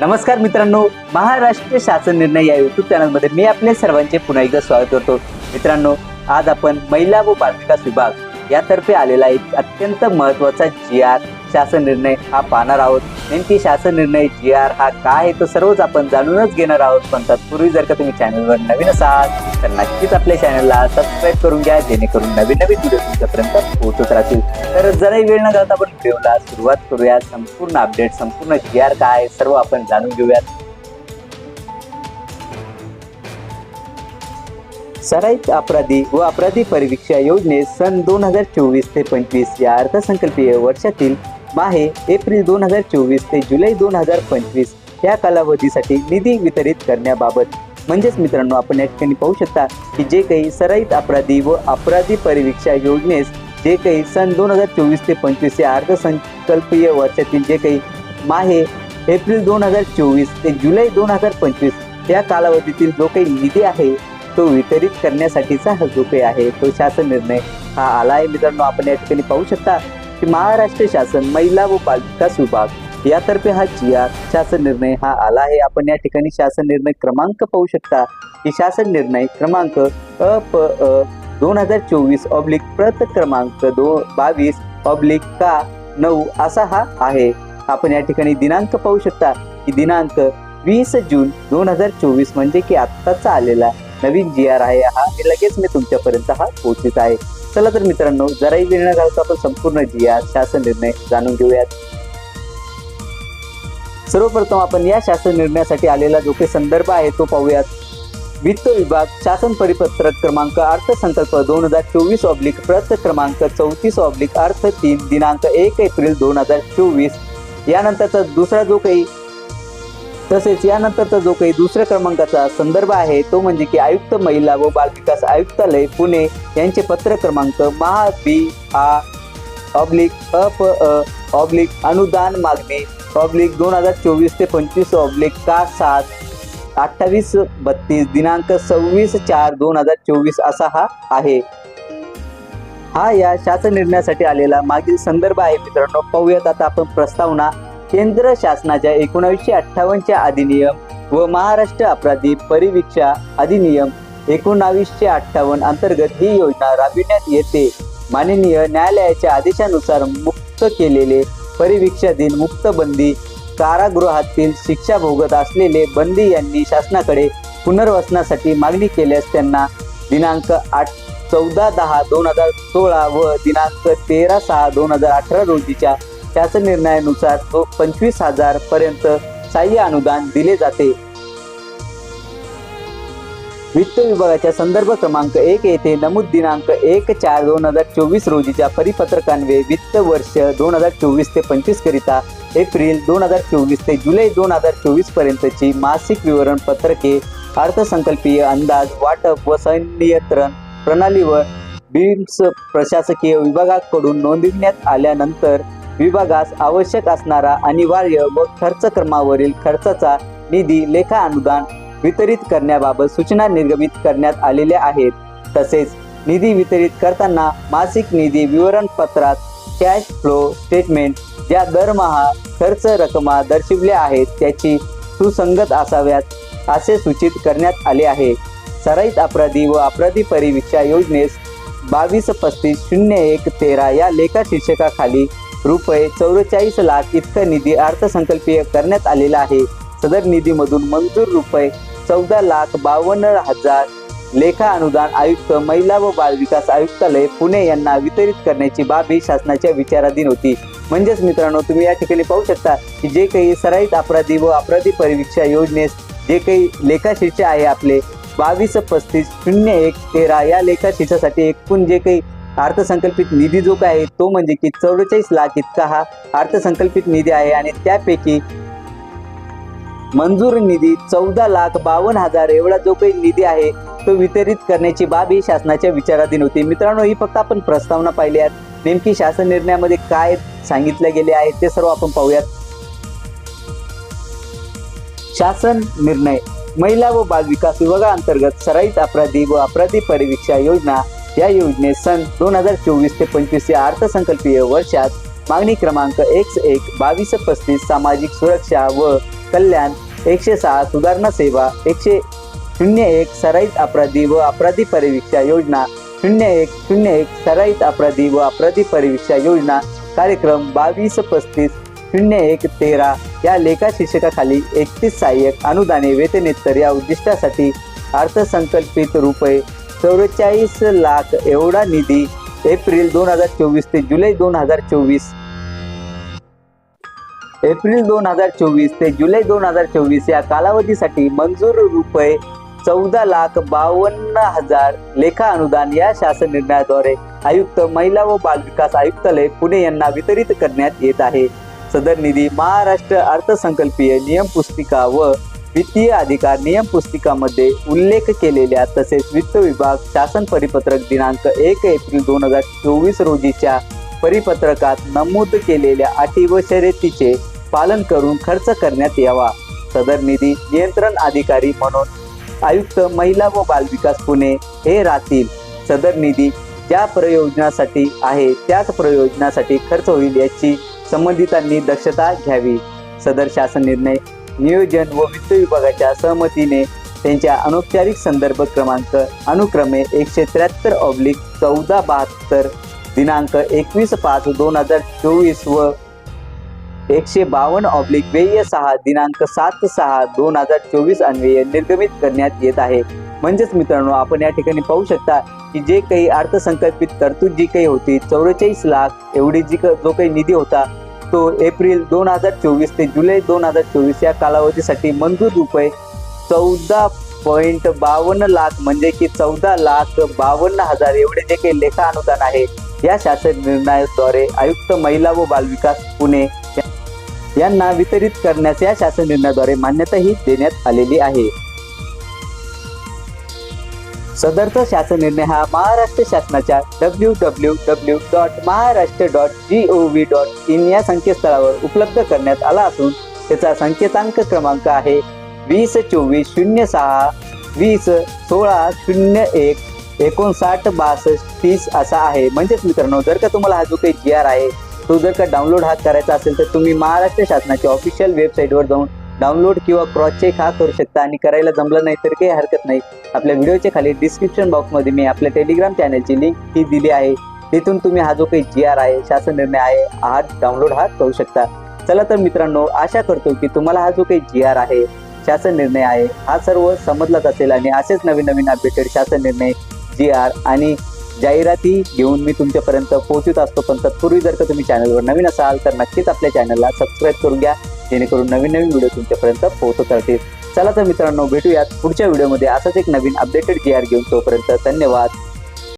नमस्कार मित्रांनो महाराष्ट्र शासन निर्णय या युट्यूब चॅनलमध्ये मी आपल्या सर्वांचे पुन्हा एकदा स्वागत करतो. मित्रांनो आज आपण महिला व बालविकास विभाग यातर्फे आलेला एक अत्यंत महत्त्वाचा जी आर शासन निर्णय हा पाहणार आहोत. नेमकी शासन निर्णय जी आर हा काय आहे तो सर्वच आपण जाणूनच घेणार आहोत. पण तत्पूर्वी जर का तुम्ही चॅनलवर नवीन असाल तर नक्कीच आपल्या चॅनलला सबस्क्राईब करून घ्या जेणेकरून नवीन नवीन व्हिडिओ तुमच्यापर्यंत पोहोचत राहतील. तर जराही वेळ न घालता आपण व्हिडिओला सुरुवात करूया. संपूर्ण अपडेट संपूर्ण जी आर काय आहे सर्व आपण जाणून घेऊयात. सराईत अपराधी व अपराधी परीक्षा योजनेत सन दोन हजार चोवीस ते पंचवीस या अर्थसंकल्पीय वर्षातील माहे एप्रिल दोन हजार चोवीस ते जुलै दोन हजार पंचवीस या कालावधीसाठी निधी वितरित करण्याबाबत. म्हणजेच मित्रांनो आपण या ठिकाणी पाहू शकता की जे काही सराईत अपराधी व अपराधी परिवीक्षा योजनेस जे काही सन दोन हजार चोवीस ते पंचवीस या अर्थसंकल्पीय वर्षातील जे काही माहे एप्रिल दोन हजार चोवीस ते जुलै दोन हजार पंचवीस या कालावधीतील जो काही निधी आहे तो वितरित करण्यासाठीचा हा जो काही आहे तो शासन निर्णय हा आला आहे. मित्रांनो आपण या ठिकाणी पाहू शकता की महाराष्ट्र शासन महिला व बालविकास विभाग यातर्फे हा जी आर शासन निर्णय हा आला आहे. आपण या ठिकाणी शासन निर्णय क्रमांक पाहू शकता की शासन निर्णय क्रमांक अ प अ दोन हजार चोवीस ऑब्लिक प्रत क्रमांक दो बावीस ऑब्लिक का नऊ असा हा आहे. आपण या ठिकाणी दिनांक पाहू शकता की दिनांक वीस जून दोन हजार चोवीस म्हणजे की आत्ताचा आलेला नवीन जी आर आहे हा हे लगेच मी तुमच्यापर्यंत हा पोहोचित आहे. चला तर मित्रांनो जराही वेळ न घालता आपण संपूर्ण जिया शासन निर्णय जाणून घेऊयात. सर्वप्रथम आपण या शासन निर्णयासाठी आलेला जो काही संदर्भ आहे तो पाहूयात. वित्त विभाग शासन परिपत्रक क्रमांक अर्थसंकल्प दोन हजार चोवीस ऑब्लिक प्रत क्रमांक चौतीस ऑब्लिक अर्थ तीन दिनांक एक एप्रिल दोन हजार चोवीस. यानंतरचा दुसरा जो काही तसेच यानंतरचा जो काही दुसऱ्या क्रमांकाचा संदर्भ आहे तो म्हणजे की आयुक्त महिला व बालविकास आयुक्तालय पुणे. यांचे पत्र क्रमांक महा बी आ ऑब्लिक अप अ ऑब्लिक अनुदान मागणी ऑब्लिक दोन हजार चोवीस ते पंचवीस ऑब्लिक का सात अठ्ठावीस बत्तीस दिनांक सव्वीस चार दोन हजार चोवीस असा हा आहे. हा या शासन निर्णयासाठी आलेला मागील संदर्भ आहे मित्रांनो. पाहूयात आता आपण प्रस्तावना केंद्र शासनाच्या एकोणावीसशे अठ्ठावन्नच्या अधिनियम व महाराष्ट्र अपराधी परिवीक्षा अधिनियम एकोणावीसशे अठ्ठावन्न अंतर्गत ही योजना राबविण्यात येते. माननीय न्यायालयाच्या आदेशानुसार मुक्त केलेले परिवीक्षाधीन मुक्त बंदी कारागृहातील शिक्षा भोगत असलेले बंदी यांनी शासनाकडे पुनर्वसनासाठी मागणी केल्यास त्यांना दिनांक आठ चौदा दहा दोन हजार सोळा व दिनांक तेरा सहा दोन हजार अठरा रोजीच्या त्याच निर्णयानुसार तो पंचवीस हजार पर्यंत सहाय्य अनुदान दिले जाते. वित्त विभागाच्या संदर्भ क्रमांक एक येथे नमूद दिनांक एक चार दोन हजार चोवीस रोजीच्या परिपत्रकान्वे वित्त वर्ष दोन हजार चोवीस ते पंचवीस करिता एप्रिल दोन हजार चोवीस ते जुलै दोन हजार चोवीस पर्यंतची मासिक विवरण पत्रके अर्थसंकल्पीय अंदाज वाटप व संनियंत्रण प्रणालीवर बिम्स प्रशासकीय विभागाकडून नोंदविण्यात आल्यानंतर विभागास आवश्यक असणारा अनिवार्य व खर्च क्रमावरील खर्चाचा निधी लेखा अनुदान वितरित करण्याबाबत सूचना निर्गमित करण्यात आलेल्या आहेत. तसेच निधी वितरित करताना मासिक निधी विवरणपत्रात कॅश फ्लो स्टेटमेंट ज्या दरमहा खर्च रकमा दर्शविल्या आहेत त्याची सुसंगत असाव्यात असे सूचित करण्यात आले आहे. सराईत अपराधी व अपराधी परिविक्षा योजनेस बावीस पस्तीस शून्य एक तेरा या लेखा शीर्षकाखाली रुपये चौवेचाळीस लाख इतका निधी अर्थसंकल्पीय करण्यात आलेला आहे. सदर निधीमधून मंजूर रुपये चौदा लाख बावन्न हजार लेखा अनुदान आयुक्त महिला व बाल विकास आयुक्तालय पुणे यांना वितरित करण्याची बाब ही शासनाच्या विचाराधीन होती. म्हणजेच मित्रांनो तुम्ही या ठिकाणी पाहू शकता की जे काही सराईत अपराधी व अपराधी परीक्षा योजनेस जे काही लेखाशीर्ष आहे आपले बावीस पस्तीस शून्य एक तेरा या लेखाशीर्षासाठी एकूण जे काही अर्थसंकल्पित निधी जो काय आहे तो म्हणजे की चौवेचाळीस लाख इतका हा अर्थसंकल्पित निधी आहे आणि त्यापैकी मंजूर निधी चौदा लाख बावन्न हजार एवढा जो काही निधी आहे तो वितरित करण्याची बाब ही शासनाच्या विचाराधीन होती. मित्रांनो ही फक्त आपण प्रस्तावना पाहिली आहेत. नेमकी शासन निर्णयामध्ये काय सांगितले गेले आहे ते सर्व आपण पाहूयात. शासन निर्णय महिला व बाल विकास विभागाअंतर्गत सराईत अपराधी व अपराधी परिवीक्षा योजना या योजनेत सन दोन हजार चोवीस ते पंचवीस या अर्थसंकल्पीय वर्षात मागणी क्रमांक एक एक बावीस पस्तीस सामाजिक सुरक्षा व कल्याण एकशे सहा सुधारणा सेवा एकशे शून्य एक सराईत अपराधी व अपराधी परिवीक्षा योजना शून्य एक शून्य एक सराईत अपराधी व अपराधी परिवीक्षा योजना कार्यक्रम बावीस पस्तीस शून्य एक तेरा या लेखा शीर्षकाखाली एकतीस सहाय्यक अनुदाने वेतनेत्तर या उद्दिष्टासाठी अर्थसंकल्पित रुपये चौवेचाळीस लाख एवढा निधी एप्रिल दोन हजार चोवीस ते जुलै दोन हजार चोवीस. एप्रिल दोन हजार चोवीस ते जुलै दोन हजार चोवीस या कालावधीसाठी मंजूर रुपये चौदा लाख बावन्न हजार लेखा अनुदान या शासन निर्णयाद्वारे आयुक्त महिला व बालविकास आयुक्तालय पुणे यांना वितरित करण्यात येत आहे. सदर निधी महाराष्ट्र अर्थसंकल्पीय नियम पुस्तिका व वित्तीय अधिकार नियम पुस्तिकामध्ये उल्लेख केलेल्या तसेच वित्त विभाग शासन परिपत्रक दिनांक एक एप्रिल दोन हजार चोवीस रोजीच्या परिपत्रकात नमूद केलेल्या अटी व शर्यतीचे पालन करून खर्च करण्यात यावा. सदर निधी नियंत्रण अधिकारी म्हणून आयुक्त महिला व बालविकास पुणे हे राहतील. सदर निधी ज्या प्रयोजनासाठी आहे त्याच प्रयोजनासाठी खर्च होईल याची संबंधितांनी दक्षता घ्यावी. सदर शासन निर्णय नियोजन व वित्त विभागाच्या सहमतीने त्यांच्या अनौपचारिक संदर्भ क्रमांक अनुक्रमे एकशे त्र्याहत्तर ऑब्लिक चौदा बहात्तर दिनांक एकवीस पाच दोन हजार चोवीस व एकशे बावन्न ऑब्लिक व्यय सहा दिनांक सात सहा दोन हजार चोवीस अन्वय निर्गमित करण्यात येत आहे. म्हणजेच मित्रांनो आपण या ठिकाणी पाहू शकता की जे काही अर्थसंकल्पित तरतूद जी काही होती चौवेचाळीस लाख एवढी जी क- जो काही निधी होता तो एप्रिल दोन हजार चोवीस ते जुलै दोन हजार चोवीस या कालावधीसाठी मंजूर रुपये चौदा पॉईंट बावन्न लाख म्हणजे की चौदा लाख बावन्न हजार एवढे जे काही लेखा अनुदान आहे. या शासन निर्णयाद्वारे आयुक्त महिला व बालविकास पुणे यांना वितरित करण्यास या शासन निर्णयाद्वारे मान्यताही देण्यात आलेली आहे. सदरचा शासन निर्णय हा महाराष्ट्र शासनाच्या W W W dot Maharashtra dot G O V dot in या संकेतस्थळावर उपलब्ध करण्यात आला असून त्याचा संकेतांक क्रमांक आहे वीस चोवीस शून्य सहा वीस सोळा शून्य एक एकोणसाठ बासष्ट तीस असा आहे. म्हणजेच मित्रांनो जर का तुम्हाला हा जो काही जी आर आहे तो जर का डाउनलोड हा करायचा असेल तर तुम्ही महाराष्ट्र शासनाच्या ऑफिशियल वेबसाईटवर जाऊन डाउनलोड किंवा क्रॉस चेक हा करू शकता आणि करायला जमलं नाही तर काही हरकत नाही. आपल्या व्हिडिओच्या खाली डिस्क्रिप्शन बॉक्समध्ये मी आपल्या टेलिग्राम चॅनलची लिंक ही दिली आहे. तिथून तुम्ही हा जो काही जी आर आहे शासन निर्णय आहे हा डाउनलोड हा करू शकता. चला तर मित्रांनो आशा करतो की तुम्हाला हा जो काही जी आर आहे शासन निर्णय आहे हा सर्व समजलाच असेल आणि असेच नवीन नवीन अपडेटेड शासन निर्णय जी आर आणि जाहिराती घेऊन मी तुमच्यापर्यंत पोहोचत असतो. पण तत्पूर्वी जर का तुम्ही चॅनलवर नवीन असाल तर नक्कीच आपल्या चॅनलला सबस्क्राईब करून घ्या. जेणेकरून नवीन नवीन व्हिडिओ तुमच्यापर्यंत पोहोचत राहतील. चला तर मित्रांनो भेटूयात पुढच्या व्हिडिओमध्ये असाच एक नवीन अपडेटेड जी आर घेऊन तोपर्यंत धन्यवाद.